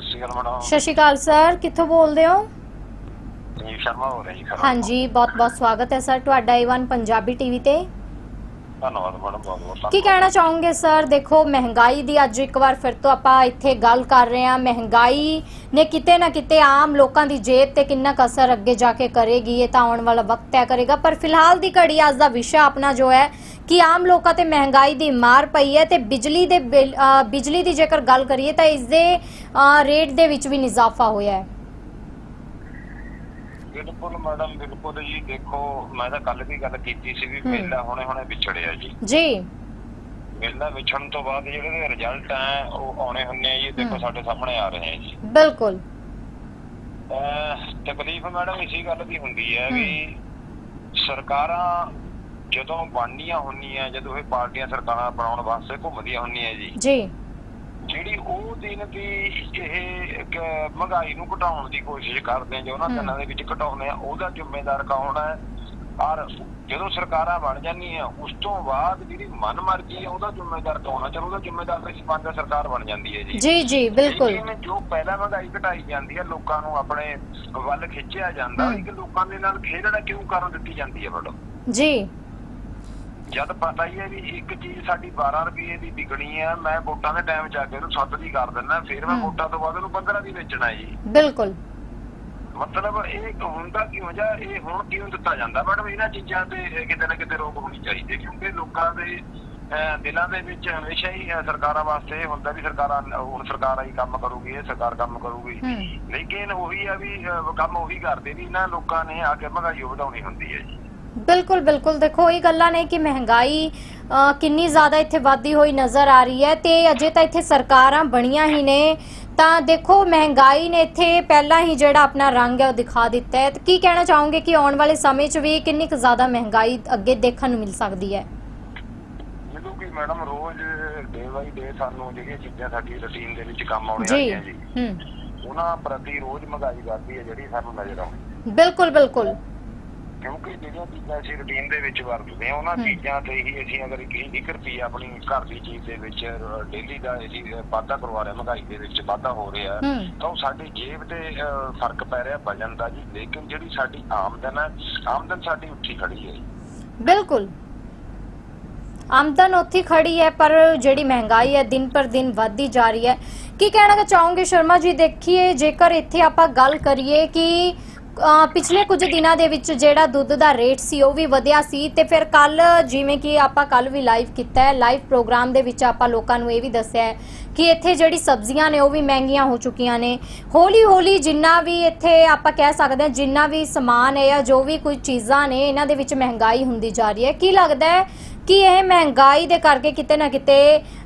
ਸਤਿ ਸ਼੍ਰੀ ਅਕਾਲ ਮੈਡਮ। ਸਤਿ ਸ਼੍ਰੀ ਅਕਾਲ ਸਰ ਕਿੱਥੋਂ ਬੋਲਦੇ ਹੋ? ਜੀ ਸ਼ਰਮਾ ਹੋ ਰਿਹਾ ਜੀ ਹਾਂਜੀ ਬਹੁਤ ਬਹੁਤ ਸਵਾਗਤ ਹੈ ਸਰ ਤੁਹਾਡਾ ਈਵਨ ਪੰਜਾਬੀ ਟੀਵੀ ਤੇ। ਧੰਨਵਾਦ ਮੈਡਮ ਬਹੁਤ ਬਹੁਤ ਕੀ ਕਹਿਣਾ ਚਾਹੋਗੇ ਸਰ? ਦੇਖੋ ਮਹਿੰਗਾਈ ਦੀ ਅੱਜ ਇੱਕ ਵਾਰ ਫਿਰ ਤੋਂ ਆਪਾਂ ਇੱਥੇ ਗੱਲ ਕਰ ਰਹੇ ਹਾਂ। ਮਹਿੰਗਾਈ ਨੇ ਕਿਤੇ ਨਾ ਕਿਤੇ ਆਮ ਲੋਕਾਂ ਦੀ ਜੇਬ ਤੇ ਕਿੰਨਾ ਕੁ ਅਸਰ ਅੱਗੇ ਜਾ ਕੇ ਕਰੇਗੀ ਇਹ ਤਾਂ ਆਉਣ ਵਾਲਾ ਵਕਤ ਤੈਅ ਕਰੇਗਾ। ਪਰ ਫਿਲਹਾਲ ਦੀ ਘੜੀ ਅੱਜ ਦਾ ਵਿਸ਼ਾ ਆਪਣਾ ਜੋ ਹੈ ਕਿ ਆਮ ਲੋਕਾਂ ਤੇ ਮਹਿੰਗਾਈ ਦੀ ਮਾਰ ਪਈ ਹੈ ਤੇ ਬਿਜਲੀ ਦੇ ਬਿਜਲੀ ਦੀ ਜੇਕਰ ਗੱਲ ਕਰੀਏ ਤਾਂ ਇਸ ਦੇ ਰੇਟ ਦੇ ਵਿੱਚ ਵੀ ਇਜ਼ਾਫਾ ਹੋਇਆ ਹੈ। ਬਿਲਕੁਲ ਮੈਡਮ ਬਿਲਕੁਲ ਜੀ ਦੇਖੋ ਮੈਂ ਤਾਂ ਕੱਲ ਵੀ ਗੱਲ ਕੀਤੀ ਸੀ ਵੀ। ਮੇਲਾ ਹੁਣੇ ਹੁਣੇ ਵਿਛੜਿਆ ਜੀ। ਜੀ। ਮੇਲਾ ਵਿਛੜਨ ਤੋਂ ਬਾਅਦ ਜਿਹੜੇ ਦੇ ਰਿਜ਼ਲਟ ਆ ਉਹ ਆਉਣੇ ਹੁੰਨੇ ਆ ਜੀ ਦੇਖੋ। ਸਾਡੇ ਸਾਹਮਣੇ ਆ ਰਹੇ ਆ ਜੀ। ਬਿਲਕੁਲ। ਤਕਲੀਫ ਮੈਡਮ ਇਸੇ ਗੱਲ ਦੀ ਹੁੰਦੀ ਹੈ ਵੀ ਸਰਕਾਰਾਂ ਜਦੋਂ ਬਣਨੀਆਂ ਹੁੰਦੀਆਂ ਜਦੋਂ ਇਹ ਪਾਰਟੀਆਂ ਸਰਕਾਰਾਂ ਬਣਾਉਣ ਵਾਸਤੇ ਘੁੰਮਦੀਆਂ ਹੁੰਦੀਆਂ ਜੀ ਜੀ। ਜਿਹੜੀ ਉਹ ਦਿਨ ਦੀ ਇਹ ਮਹਿੰਗਾਈ ਨੂੰ ਘਟਾਉਣ ਦੀ ਕੋਸ਼ਿਸ਼ ਕਰਦੇ ਆ ਜੋ ਉਹਨਾਂ। ਦਿਨਾਂ ਦੇ ਵਿੱਚ ਘਟਾਉਂਦੇ ਆ ਉਹਦਾ ਜ਼ਿੰਮੇਦਾਰ ਕੌਣ ਹੈ? ਔਰ ਜਦੋਂ ਸਰਕਾਰਾਂ ਬਣ ਜਾਂਦੀਆਂ ਉਸ ਤੋਂ ਬਾਅਦ ਜਿਹੜੀ ਮਨਮਰਜ਼ੀ ਹੈ ਉਹਦਾ ਜ਼ਿੰਮੇਦਾਰ ਕੌਣ ਹੈ? ਚਲੋ ਉਹਦਾ ਜ਼ਿੰਮੇਦਾਰ ਤਾਂ ਪੰਜ ਸਰਕਾਰ ਬਣ ਜਾਂਦੀ ਹੈ ਜੀ। ਜੀ ਜੀ ਬਿਲਕੁਲ। ਜੋ ਪਹਿਲਾਂ ਮਹਿੰਗਾਈ ਘਟਾਈ ਜਾਂਦੀ ਹੈ ਲੋਕਾਂ ਨੂੰ ਆਪਣੇ ਵੱਲ ਖਿੱਚਿਆ ਜਾਂਦਾ। ਕਿ ਲੋਕਾਂ ਦੇ ਨਾਲ ਖੇਡਣਾ ਕਿਉਂ ਕਰਨ ਦਿੱਤੀ ਜਾਂਦੀ ਹੈ ਮੈਡਮ? ਜੀ। ਜਦ ਪਤਾ ਹੀ ਹੈ ਵੀ ਇੱਕ ਚੀਜ਼ ਸਾਡੀ 12 ਰੁਪਏ ਦੀ ਵਿਕਣੀ ਹੈ ਮੈਂ ਵੋਟਾਂ ਦੇ ਟਾਈਮ ਜਾ ਕੇ ਉਹਨੂੰ 7 ਦੀ ਕਰ ਦਿੰਦਾ ਫਿਰ ਮੈਂ। ਵੋਟਾਂ ਤੋਂ ਬਾਅਦ ਉਹਨੂੰ 15 ਦੀ ਵੇਚਣਾ ਜੀ। ਬਿਲਕੁਲ। ਮਤਲਬ ਇਹ ਹੁੰਦਾ ਕਿਉਂ ਜਾਂ ਇਹ ਹੁਣ ਕਿਉਂ ਦਿੱਤਾ ਜਾਂਦਾ? ਮੈਡਮ ਇਹਨਾਂ ਚੀਜ਼ਾਂ ਤੇ ਕਿਤੇ ਨਾ ਕਿਤੇ ਰੋਕ ਹੋਣੀ ਚਾਹੀਦੀ ਕਿਉਂਕਿ ਲੋਕਾਂ ਦੇ ਦਿਲਾਂ ਦੇ ਵਿੱਚ ਹਮੇਸ਼ਾ ਹੀ ਸਰਕਾਰਾਂ ਵਾਸਤੇ ਹੁੰਦਾ ਵੀ ਸਰਕਾਰਾਂ ਹੁਣ ਸਰਕਾਰ ਆਈ ਕੰਮ ਕਰੂਗੀ ਇਹ ਸਰਕਾਰ ਕੰਮ ਕਰੂਗੀ। ਲੇਕਿਨ ਉਹੀ ਆ ਵੀ ਕੰਮ ਉਹੀ ਕਰਦੇ ਵੀ ਇਹਨਾਂ ਲੋਕਾਂ ਨੇ ਆ ਕੇ ਮਹਿੰਗਾਈ ਵਧਾਉਣੀ ਹੁੰਦੀ ਹੈ ਜੀ। ਬਿਲਕੁਲ ਬਿਲਕੁਲ। ਦੇਖੋ ਇਹ ਗੱਲਾਂ ਨੇ ਕਿ ਮਹਿੰਗਾਈ ਕਿੰਨੀ ਜ਼ਿਆਦਾ ਇੱਥੇ ਵਧਦੀ ਹੋਈ ਨਜ਼ਰ ਆ ਰਹੀ ਹੈ ਤੇ ਅਜੇ ਤਾਂ ਇੱਥੇ ਸਰਕਾਰਾਂ ਬਣੀਆਂ ਹੀ ਨੇ। ਤਾਂ ਦੇਖੋ ਮਹਿੰਗਾਈ ਨੇ ਇੱਥੇ ਪਹਿਲਾਂ ਹੀ ਜਿਹੜਾ ਆਪਣਾ ਰੰਗ ਹੈ ਉਹ ਦਿਖਾ ਦਿੱਤਾ ਹੈ। ਤੇ ਕੀ ਕਹਿਣਾ ਚਾਹੋਗੇ ਕਿ ਆਉਣ ਵਾਲੇ ਸਮੇਂ 'ਚ ਵੀ ਕਿੰਨੀ ਕੁ ਜ਼ਿਆਦਾ ਮਹਿੰਗਾਈ ਅੱਗੇ ਦੇਖਣ ਨੂੰ ਮਿਲ ਸਕਦੀ ਹੈ? ਮੈਨੂੰ ਕਿ ਮੈਡਮ ਰੋਜ਼ ਡੇ ਬਾਈ ਡੇ ਸਾਨੂੰ ਜਿਹੜੀਆਂ ਚੀਜ਼ਾਂ ਸਾਡੀ ਰੁਟੀਨ ਦੇ ਵਿੱਚ ਕੰਮ ਆਉਣੇ ਜੀ ਆਈਆਂ ਜੀ। ਹੂੰ। ਉਹਨਾਂ ਪ੍ਰਤੀ ਰੋਜ਼ ਮਹਿੰਗਾਈ ਵੱਧਦੀ ਹੈ ਜਿਹੜੀ ਸਾਨੂੰ ਨਜ਼ਰ ਆਉਂਦੀ ਬਿਲਕੁਲ ਬਿਲਕੁਲ। ਕਿਉਂਕਿ ਜਿਹੜੀਆਂ ਚੀਜ਼ਾਂ ਅਸੀਂ ਰੁਟੀਨ ਦੇ ਵਿੱਚ ਵਰਤਦੇ ਹਾਂ ਉਹਨਾਂ। ਚੀਜ਼ਾਂ ਤੇ ਹੀ ਅਸੀਂ ਅਗਰ ਇੱਕ ਰੁਪਈਆ ਆਪਣੀ ਘਰ ਦੀ ਚੀਜ਼ ਦੇ ਵਿੱਚ ਡੇਲੀ ਦਾ ਅਸੀਂ ਵਾਧਾ ਕਰਵਾ ਰਹੇ ਮਹਿੰਗਾਈ ਦੇ ਵਿੱਚ ਵਾਧਾ ਹੋ ਰਿਹਾ ਤਾਂ ਉਹ ਸਾਡੀ ਜੇਬ ਤੇ ਫ਼ਰਕ ਪੈ ਰਿਹਾ ਵਜਨ ਦਾ ਜੀ। ਲੇਕਿਨ ਜਿਹੜੀ ਸਾਡੀ ਆਮਦਨ ਹੈ ਆਮਦਨ ਸਾਡੀ ਉੱਠੀ ਖੜੀ ਹੈ। ਬਿਲਕੁਲ। ਆਮਦਨ ਉੱਥੇ ਖੜੀ ਹੈ ਪਰ ਜਿਹੜੀ ਮਹਿੰਗਾਈ ਹੈ ਦਿਨ ਪਰ ਦਿਨ ਵੱਧਦੀ ਜਾ ਰਹੀ ਹੈ। ਕੀ ਕਹਿਣਾ ਚਾਹੋਗੇ ਸ਼ਰਮਾ ਜੀ? ਦੇਖੀਏ ਜੇਕਰ ਇੱਥੇ ਆਪਾਂ ਗੱਲ ਕਰੀਏ ਕਿ ਪਿਛਲੇ ਕੁਝ ਦਿਨਾਂ ਦੇ ਵਿੱਚ ਜਿਹੜਾ ਦੁੱਧ ਦਾ ਰੇਟ ਸੀ ਉਹ ਵੀ ਵਧਿਆ ਸੀ ਤੇ ਫਿਰ ਕੱਲ ਜਿਵੇਂ ਕਿ ਆਪਾਂ ਕੱਲ ਵੀ ਲਾਈਵ ਕੀਤਾ ਹੈ ਲਾਈਵ ਪ੍ਰੋਗਰਾਮ ਦੇ ਵਿੱਚ ਆਪਾਂ ਲੋਕਾਂ ਨੂੰ ਇਹ ਵੀ ਦੱਸਿਆ ਹੈ ਕਿ ਇੱਥੇ ਜਿਹੜੀ ਸਬਜ਼ੀਆਂ ਨੇ ਉਹ ਵੀ ਮਹਿੰਗੀਆਂ ਹੋ ਚੁੱਕੀਆਂ ਨੇ। ਹੌਲੀ ਹੌਲੀ ਜਿੰਨਾ ਵੀ ਇੱਥੇ ਆਪਾਂ ਕਹਿ ਸਕਦੇ ਹਾਂ, ਜਿੰਨਾ ਵੀ ਸਮਾਨ ਹੈ ਜਾਂ ਜੋ ਵੀ ਕੋਈ ਚੀਜ਼ਾਂ ਨੇ, ਇਹਨਾਂ ਦੇ ਵਿੱਚ ਮਹਿੰਗਾਈ ਹੁੰਦੀ ਜਾ ਰਹੀ ਹੈ। ਕੀ ਲੱਗਦਾ ਹੈ ਕਿ ਇਹ ਮਹਿੰਗਾਈ ਦੇ ਕਰਕੇ ਕਿਤੇ ਨਾ ਕਿਤੇ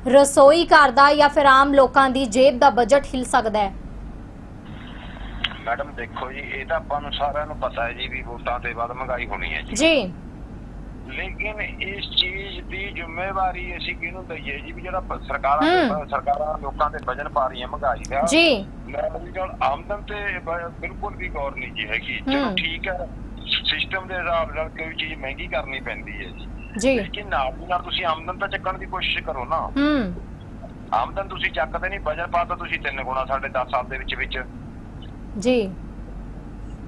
ਰਸੋਈ ਘਰ ਦਾ ਜਾਂ ਫਿਰ ਆਮ ਲੋਕਾਂ ਦੀ ਜੇਬ ਦਾ ਬਜਟ ਹਿਲ ਸਕਦਾ ਹੈ? ਮੈਡਮ ਦੇਖੋ ਜੀ ਇਹ ਤਾਂ ਆਪਾਂ ਨੂੰ ਸਾਰਿਆਂ ਨੂੰ ਪਤਾ ਹੈ ਜੀ ਵੀ ਵੋਟਾਂ ਤੇ ਬਾਅਦ ਮਹਿੰਗਾਈ ਹੋਣੀ ਹੈ ਜੀ। ਜੀ। ਲੇਕਿਨ ਇਸ ਚੀਜ਼ ਦੀ ਜ਼ਿੰਮੇਵਾਰੀ ਅਸੀਂ ਕਿਹਨੂੰ ਦਈਏ ਜੀ ਵੀ ਜਿਹੜਾ ਸਰਕਾਰਾਂ ਸਰਕਾਰਾਂ ਲੋਕਾਂ ਤੇ ਵਜਨ ਪਾ ਰਹੀਆਂ ਮਹਿੰਗਾਈ ਦਾ। ਜੀ। ਮੇਰੀ ਗੱਲ ਆਮਦਨ ਤੇ ਬਿਲਕੁਲ ਵੀ ਗੌਰ ਨਹੀਂ ਜੀ ਹੈਗੀ। ਚਲੋ। ਠੀਕ ਹੈ ਸਿਸਟਮ ਦੇ ਹਿਸਾਬ ਨਾਲ ਕੋਈ ਚੀਜ਼ ਮਹਿੰਗੀ ਕਰਨੀ ਪੈਂਦੀ ਹੈ ਜੀ। ਜੀ। ਲੇਕਿਨ ਨਾਲ ਦੀ ਨਾਲ ਤੁਸੀਂ ਆਮਦਨ ਤਾਂ ਚੱਕਣ ਦੀ ਕੋਸ਼ਿਸ਼ ਕਰੋ ਨਾ। ਹੂੰ। ਆਮਦਨ ਤੁਸੀਂ ਚੱਕਦੇ ਨਹੀਂ ਪਾ ਤਾਂ ਤੁਸੀਂ ਤਿੰਨ ਗੁਣਾ ਸਾਡੇ 10 ਸਾਲ ਦੇ ਵਿੱਚ ਵਿੱਚ। ਜੀ।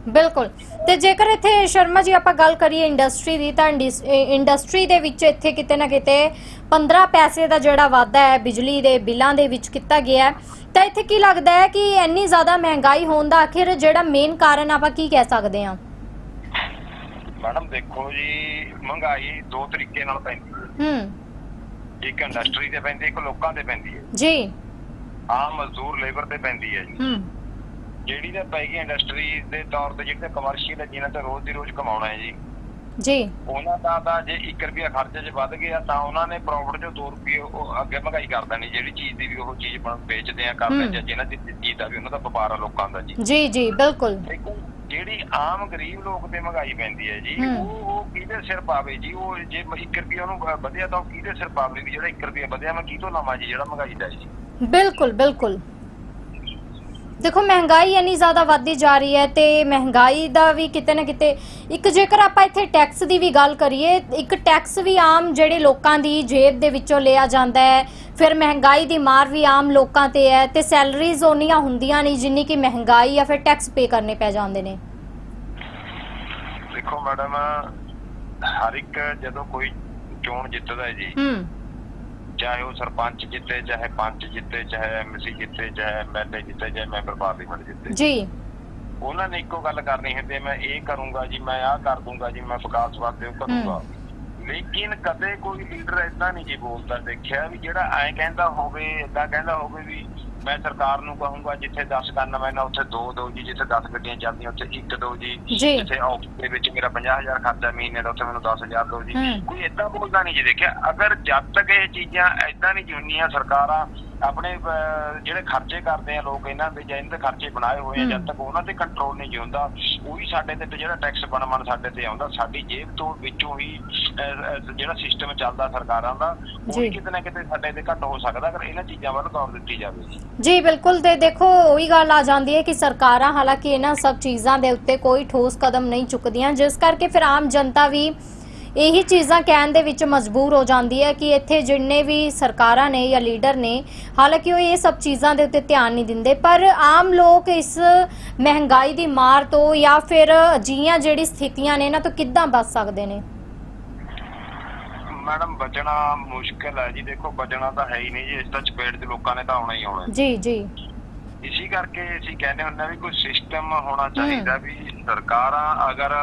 ਬਿਲਕੁਲ। ਤੇ ਜੇਕਰ ਇੱਥੇ ਸ਼ਰਮਾ ਜੀ ਆਪਾਂ ਗੱਲ ਕਰੀਏ ਇੰਡਸਟਰੀ ਦੀ ਤਾਂ ਇੰਡਸਟਰੀ ਦੇ ਵਿੱਚ ਇੱਥੇ ਕਿਤੇ ਨਾ ਕਿਤੇ 15 ਪੈਸੇ ਦਾ ਜਿਹੜਾ ਵਾਧਾ ਹੈ ਬਿਜਲੀ ਦੇ ਬਿੱਲਾਂ ਦੇ ਵਿੱਚ ਕੀਤਾ ਗਿਆ ਤਾਂ ਇੱਥੇ ਕੀ ਲੱਗਦਾ ਹੈ ਕਿ ਇੰਨੀ ਜ਼ਿਆਦਾ ਮਹਿੰਗਾਈ ਹੋਣ ਦਾ ਆਖਿਰ ਜਿਹੜਾ ਮੇਨ ਕਾਰਨ ਆਪਾਂ ਕੀ ਕਹਿ ਸਕਦੇ ਹਾਂ? ਮੈਡਮ ਦੇਖੋ ਜੀ ਮਹਿੰਗਾਈ ਦੋ ਤਰੀਕੇ ਨਾਲ ਪੈਂਦੀ ਹੈ। ਹੂੰ। ਇੱਕ ਇੰਡਸਟਰੀ ਤੇ ਪੈਂਦੀ ਇੱਕ ਲੋਕਾਂ ਤੇ ਪੈਂਦੀ ਹੈ। ਜੀ। ਆਮ ਮਜ਼ਦੂਰ ਲੇਬਰ ਤੇ ਪੈਂਦੀ ਹੈ ਜੀ। ਹੂੰ। ਜਿਹੜੀ ਤਾਂ ਪੈ ਗਈ ਇੰਡਸਟਰੀ ਦੇ ਤੌਰ ਤੇ ਜਿਹੜੇ ਕਮਰਸ਼ੀਅਲ ਹੈ ਜਿਨ੍ਹਾਂ ਤੇ ਰੋਜ਼ ਦੀ ਰੋਜ਼ ਕਮਾਉਣਾ ਹੈ ਜੀ। ਜੀ। ਉਹਨਾਂ ਦਾ ਤਾਂ ਜੇ 1 ਰੁਪਿਆ ਖਰਚੇ 'ਚ ਵੱਧ ਗਿਆ ਤਾਂ ਉਹਨਾਂ ਨੇ ਪ੍ਰੋਫਿਟ 'ਚੋਂ 2 ਰੁਪਏ ਉਹ ਅੱਗੇ ਮਹਿੰਗਾਈ ਕਰ ਦੇਣੀ ਜਿਹੜੀ ਚੀਜ਼ ਦੀ ਵੀ ਉਹ ਚੀਜ਼ ਬਣ ਵੇਚਦੇ ਆ ਕਰਦੇ। ਜਾਂ ਜਿਹਨਾਂ ਦੀ ਚੀਜ਼ ਦਾ ਵੀ ਉਹਨਾਂ ਦਾ ਵਪਾਰ ਆ ਲੋਕਾਂ ਦਾ ਜੀ। ਜੀ ਜੀ ਬਿਲਕੁਲ। ਜਿਹੜੀ ਆਮ ਗਰੀਬ ਲੋਕ ਤੇ ਮਹਿੰਗਾਈ ਪੈਂਦੀ ਹੈ ਜੀ। ਉਹ ਉਹ ਕਿਹਦੇ ਸਿਰ ਪਾਵੇ ਜੀ? ਉਹ ਜੇ 1 ਰੁਪਿਆ ਉਹਨੂੰ ਵਧਿਆ ਤਾਂ ਉਹ ਕਿਹਦੇ ਸਿਰ ਪਾਵੇ ਵੀ ਜਿਹੜਾ 1 ਰੁਪਿਆ ਵਧਿਆ ਮੈਂ ਕਿਹਤੋਂ ਲਵਾਂ ਜੀ ਜਿਹੜਾ ਮਹਿੰਗਾਈ ਦਾ ਜੀ? ਬਿਲਕੁਲ ਬਿਲਕੁਲ। ਦੇਖੋ ਮਹਿੰਗਾਈ ਇੰਨੀ ਜ਼ਿਆਦਾ ਵੱਧਦੀ ਜਾ ਰਹੀ ਹੈ ਤੇ ਮਹਿੰਗਾਈ ਦਾ ਵੀ ਕਿਤੇ ਨਾ ਕਿਤੇ ਇੱਕ ਜੇਕਰ ਆਪਾਂ ਇੱਥੇ ਟੈਕਸ ਦੀ ਵੀ ਗੱਲ ਕਰੀਏ ਇੱਕ ਟੈਕਸ ਵੀ ਆਮ ਜਿਹੜੇ ਲੋਕਾਂ ਦੀ ਜੇਬ ਦੇ ਵਿੱਚੋਂ ਲਿਆ ਜਾਂਦਾ ਹੈ ਫਿਰ ਮਹਿੰਗਾਈ ਦੀ ਮਾਰ ਵੀ ਆਮ ਲੋਕਾਂ ਤੇ ਹੈ ਤੇ ਸੈਲਰੀਜ਼ ਓਨੀਆਂ ਹੁੰਦੀਆਂ ਨਹੀਂ ਜਿੰਨੀ ਕਿ ਮਹਿੰਗਾਈ ਜਾਂ ਫਿਰ ਟੈਕਸ ਪੇ ਕਰਨੇ ਪੈ ਜਾਂਦੇ ਨੇ। ਦੇਖੋ ਮੈਡਮ ਹਰ ਇੱਕ ਜਦੋਂ ਕੋਈ ਚੋਣ ਜਿੱਤਦਾ ਹੈ ਜੀ ਹੂੰ। ਚਾਹੇ ਉਹ ਸਰਪੰਚ ਜਿੱਤੇ ਚਾਹੇ ਪੰਚ ਜਿੱਤੇ ਚਾਹੇ ਐਮਸੀ ਜਿੱਤੇ ਚਾਹੇ ਐਮਐਲਏ ਜਿੱਤੇ ਚਾਹੇ ਮੈਂਬਰ ਪਾਰਲੀਮੈਂਟ ਜਿੱਤੇ। ਜੀ। ਉਹਨਾਂ ਨੇ ਇੱਕੋ ਗੱਲ ਕਰਨੀ ਹੁੰਦੀ ਮੈਂ ਇਹ ਕਰੂੰਗਾ ਜੀ ਮੈਂ ਆਹ ਕਰ ਦੂੰਗਾ ਜੀ ਮੈਂ ਵਿਕਾਸ ਵਾਸਤੇ ਉਹ ਕਰੂੰਗਾ। ਲੇਕਿਨ ਕਦੇ ਕੋਈ ਲੀਡਰ ਇਦਾਂ ਨਹੀਂ ਜੀ ਬੋਲਦਾ ਦੇਖਿਆ ਵੀ ਜਿਹੜਾ ਐਂ ਕਹਿੰਦਾ ਹੋਵੇ ਇਦਾਂ ਕਹਿੰਦਾ ਹੋਵੇ ਵੀ ਮੈਂ ਸਰਕਾਰ ਨੂੰ ਕਹੂੰਗਾ ਜਿੱਥੇ 10 ਗਨ ਮੈਨਾਂ ਉੱਥੇ 2 ਦੋ ਜੀ ਜਿੱਥੇ 10 ਗੱਡੀਆਂ ਚੱਲਦੀਆਂ ਉੱਥੇ 1 ਦੋ ਜੀ। ਜਿੱਥੇ ਆਫਿਸ ਦੇ ਵਿੱਚ ਮੇਰਾ 50000 ਖਰਚਾ ਮਹੀਨੇ ਦਾ ਉੱਥੇ ਮੈਨੂੰ 10000 ਦੋ ਜੀ। ਕੋਈ ਇਦਾਂ ਬੋਲਦਾ ਨਹੀਂ ਜੀ ਦੇਖਿਆ ਅਗਰ ਜਦ ਤੱਕ ਇਹ ਚੀਜ਼ਾਂ ਇਦਾਂ ਨਹੀਂ ਜੁਨੀਆਂ ਸਰਕਾਰਾਂ ਆਪਣੇ ਜਿਹੜੇ ਖਰਚੇ ਕਰਦੇ ਆ ਲੋਕ ਇਹਨਾਂ ਦੇ ਜਾਂ ਇਹਨਾਂ ਦੇ ਖਰਚੇ ਬਣਾਏ ਹੋਏ ਆ। ਜਦ ਤੱਕ ਉਹਨਾਂ ਤੇ ਕੰਟਰੋਲ ਨਹੀਂ ਜਿਉਂਦਾ ਉਹੀ ਸਾਡੇ ਤੇ ਜਿਹੜਾ ਟੈਕਸ ਬਣ ਬਣ ਸਾਡੇ ਤੇ ਆਉਂਦਾ ਸਾਡੀ ਜੇਬ ਤੋਂ ਵਿੱਚੋਂ ਹੀ ਜਿਹੜਾ ਸਿਸਟਮ ਚੱਲਦਾ ਸਰਕਾਰਾਂ ਦਾ ਉਹ ਕਿਤੇ ਨਾ ਕਿਤੇ ਸਾਡੇ ਤੇ ਘੱਟ ਹੋ ਸਕਦਾ ਅਗਰ ਇਹਨਾਂ ਚੀਜ਼ਾਂ ਵੱਲ ਗੌਰ ਦਿੱਤੀ ਜਾਵੇ ਜੀ, ਬਿਲਕੁਲ ਤੇ ਦੇਖੋ, ਉਹੀ ਗੱਲ ਆ ਜਾਂਦੀ ਹੈ ਕਿ ਸਰਕਾਰਾਂ ਹਾਲਾਂਕਿ ਇਹਨਾਂ ਸਭ ਚੀਜ਼ਾਂ ਦੇ ਉੱਤੇ ਕੋਈ ਠੋਸ ਕਦਮ ਨਹੀਂ ਚੁੱਕਦੀਆਂ, ਜਿਸ ਕਰਕੇ ਫਿਰ ਆਮ ਜਨਤਾ ਵੀ ਇਹੀ ਚੀਜ਼ਾਂ ਕਹਿਣ ਦੇ ਵਿੱਚ ਮਜਬੂਰ ਹੋ ਜਾਂਦੀ ਹੈ ਕਿ ਇੱਥੇ ਜਿੰਨੇ ਵੀ ਸਰਕਾਰਾਂ ਨੇ ਜਾਂ ਲੀਡਰ ਨੇ, ਹਾਲਾਂਕਿ ਉਹ ਇਹ ਸਭ ਚੀਜ਼ਾਂ ਦੇ ਉੱਤੇ ਧਿਆਨ ਨਹੀਂ ਦਿੰਦੇ, ਪਰ ਆਮ ਲੋਕ ਇਸ ਮਹਿੰਗਾਈ ਦੀ ਮਾਰ ਤੋਂ ਜਾਂ ਫਿਰ ਅਜਿਹੀਆਂ ਜਿਹੜੀ ਸਥਿਤੀਆਂ ਨੇ, ਇਹਨਾਂ ਤੋਂ ਕਿੱਦਾਂ ਬਚ ਸਕਦੇ ਨੇ? ਮੈਡਮ ਬਚਣਾ ਮੁਸ਼ਕਲ ਹੈ ਜੀ। ਦੇਖੋ ਬਚਣਾ ਤਾਂ ਹੈ ਹੀ ਨਹੀਂ ਜੀ। ਇਸ ਤਾਂ ਚਪੇੜ ਤੇ ਲੋਕਾਂ ਨੇ ਤਾਂ ਆਉਣਾ ਹੀ ਆਉਣਾ ਜੀ ਜੀ। ਇਸੇ ਕਰਕੇ ਅਸੀਂ ਕਹਿੰਦੇ ਹੁੰਦੇ ਹਾਂ ਵੀ ਕੋਈ ਸਿਸਟਮ ਹੋਣਾ ਚਾਹੀਦਾ ਵੀ ਸਰਕਾਰਾਂ ਅਗਰ